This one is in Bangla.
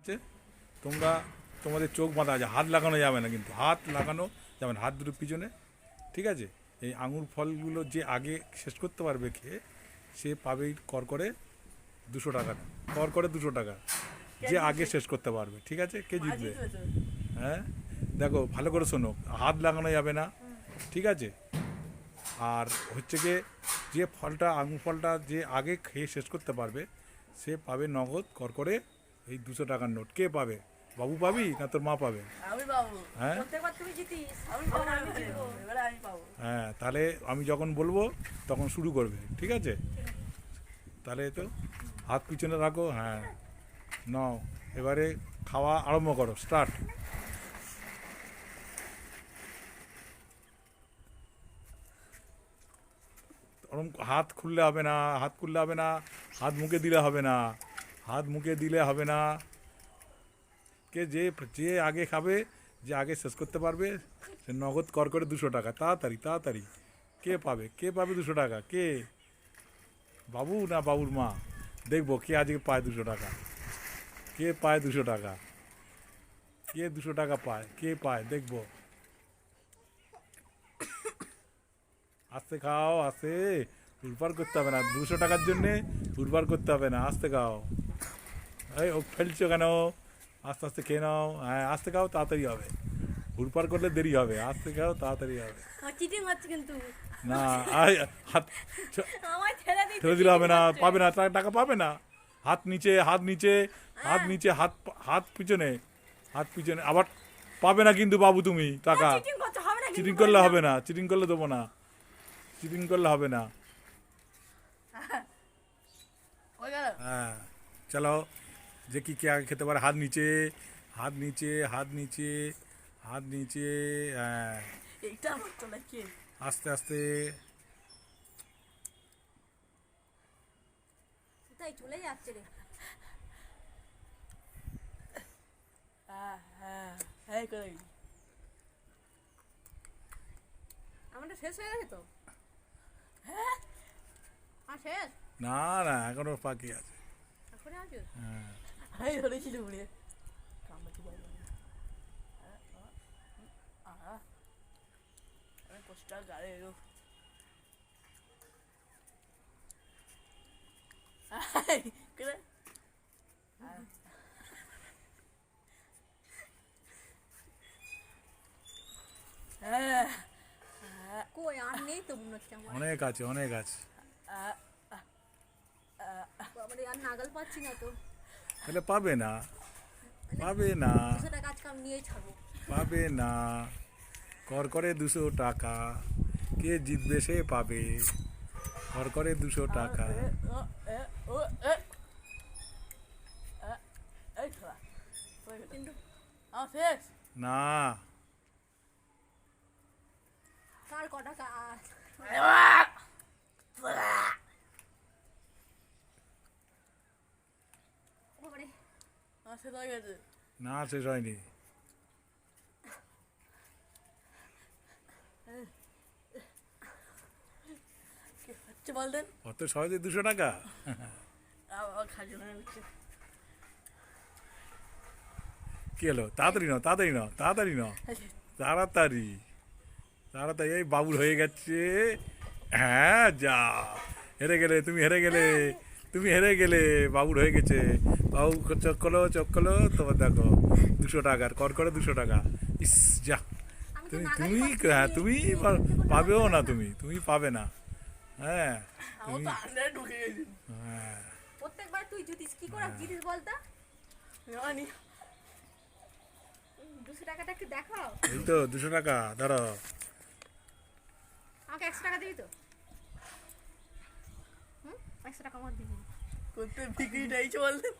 আছে? তোমরা তোমাদের চোখ বাঁধা আছে হাত লাগানো যাবে না কিন্তু হাত লাগানো যাবে না হাত দুটো পিছনে ঠিক আছে? এই আঙুর ফলগুলো যে আগে শেষ করতে পারবে খেয়ে সে পাবে কর করে দুশো টাকা কর করে দুশো টাকা যে আগে শেষ করতে পারবে ঠিক আছে? কে জিতবে? হ্যাঁ? দেখো ভালো করে শোনো হাত লাগানো যাবে না ঠিক আছে? আর হচ্ছে গিয়ে যে ফলটা আঙুর ফলটা যে আগে খেয়ে শেষ করতে পারবে সে পাবে নগদ কর করে এই দুশো টাকার নোট। কে পাবে? বাবু পাবি না তোর মা পাবে? হ্যাঁ? হ্যাঁ তাহলে আমি যখন বলব তখন শুরু করবে ঠিক আছে? তাহলে তো হাত পিছনে রাখো হ্যাঁ। নাও এবারে খাওয়া আরম্ভ করো স্টার্ট হাত খুললে হবে না হাত খুললে হবে না হাত মুখে দিলে হবে না। হাত মুখে দিলে হবে না। কে যে যে আগে খাবে, যে আগে শেষ করতে পারবে, সে নগদ কর করে দুশো টাকা। তাড়াতাড়ি তাড়াতাড়ি। কে পাবে? কে পাবে দুশো টাকা? কে? বাবু না বাবুর মা? দেখব কে আজকে পায় দুশো টাকা। কে পায় দুশো টাকা? কে দুশো টাকা পায়? কে পায়? দেখব। আস্তে খাও, আস্তে। উড়পার করতে হবে না। দুশো টাকার জন্যে উড়পার করতে হবে না। আস্তে খাও। এই ও ফেলছো কেন? আস্তে আস্তে খেয়ে নাও। হ্যাঁ আস্তে খাও তাড়াতাড়ি হবে। উড়পার করলে দেরি হবে। আস্তে খাও তাড়াতাড়ি হবে। চিটিং হচ্ছে কিন্তু। না হাত ছেড়ে দিলে হবে না পাবে না টাকা পাবে না। হাত নিচে হাত নিচে হাত নিচে হাত হাত পিছনে হাত পিছনে। আবার পাবে না কিন্তু বাবু তুমি টাকা। চিটিং করলে হবে না চিটিং করলে দেবো না। চিটিং করলে হবে না। হ্যাঁ চলো যে কি কে আগে খেতে পারে? হাত নিচে হাত নিচে হাত নিচে হাত নিচে হ্যাঁ। এইটা আমার আস্তে আস্তে। চলে যাচ্ছে রে। হ্যাঁ হ্যাঁ আমারটা শেষ গেছে তো? হ্যাঁ? শেষ? না না এখনও বাকি আছে। আছে? হ্যাঁ। আমি ধরেছিল উড়ে কামড়াতে পারব না আহা আমি কষ্ট গাড়ি এলো করে হ্যাঁ কই আর নেই তো মনে হচ্ছে আমার অনেক আছে অনেক আছে বাবারে আর নাগাল পাচ্ছি না তো তাহলে পাবে না। পাবে না। পাবে না। কর করে দুশো টাকা। কে জিতবে সে পাবে। কর করে দুশো টাকা। না। কার ক টাকা আর বাবারে শেষ হয়ে গেছে না শেষ হয়নি বলতেন অত সহজে দুশো টাকা。কি হলো? তাড়াতাড়ি নাও তাড়াতাড়ি নাও তাড়াতাড়ি নাও। তাড়াতাড়ি। তাড়াতাড়ি এই বাবুর হয়ে গেছে। হ্যাঁ যা। হেরে গেলে তুমি হেরে গেলে। তুমি হেরে গেলে বাবুর হয়ে গেছে। বাবু চোখ খোলো চোখ খোলো তোমার দেখো দুশো টাকার কর করে দুশো টাকা। ইস যা। তুমি তুমি হ্যাঁ তুমি পাবেও না তুমি তুমি পাবে না। হ্যাঁ আমার তো আন্ডারে ঢুকে গেছি। হ্যাঁ। প্রত্যেকবার তুই জিতিস কি করে জিতিস বলতো? জানি। দুশো টাকাটা একটু দেখাও। এই তো দুশো টাকা ধরো আমাকে একশো টাকা দিবি তো? একশো টাকা আমার দিবেন করতে বিক্রিটাই বলতেন